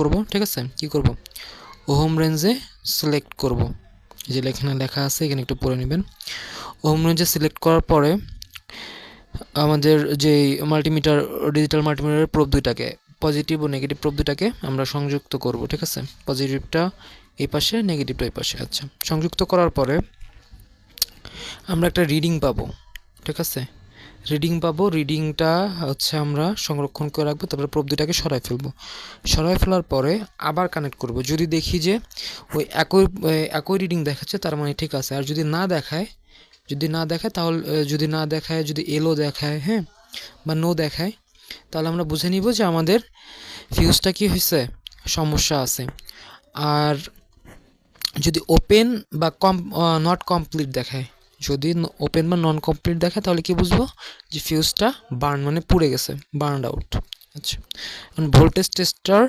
করব, ঠিক আছে? কি করব? ওহম রেঞ্জে সিলেক্ট করব। যে এখানে লেখা আছে, এখানে একটু পড়ে নেবেন। ওহম রেঞ্জে সিলেক্ট করার পরে আমাদের যে মাল্টিমিটার ডিজিটাল মাল্টিমিটারের প্রোব দুইটাকে পজিটিভ ও নেগেটিভ প্রোব দুইটাকে আমরা সংযুক্ত করব, ঠিক আছে? পজিটিভটা এই পাশে নেগেটিভটা এই পাশে। আচ্ছা সংযুক্ত করার পরে আমরা একটা রিডিং পাবো, ঠিক আছে? রিডিং পাবো রিডিংটা হচ্ছে আমরা সংরক্ষণ করে রাখব, তারপরে প্রোব দুটাকে সরাই ফেলব। সরাই ফেলার পরে আবার কানেক্ট করব। যদি দেখি যে ওই একই একই রিডিং দেখাচ্ছে, তার মানে ঠিক আছে। আর যদি না দেখায়, যদি না দেখায়, তাহলে, যদি না দেখায়, যদি এলো দেখায় হ্যাঁ বা নো দেখায়, তাহলে আমরা বুঝে নিব যে আমাদের ফিউজটা কি হয়েছে সমস্যা আছে। আর যদি ওপেন বা কম নট কমপ্লিট দেখায় যদি ওপেন বা নন কমপ্লিট দেখায় তাহলে কি বুঝব? যে ফিউজটা বার্ন মানে পুড়ে গেছে বার্ন আউট আচ্ছা। Voltage tester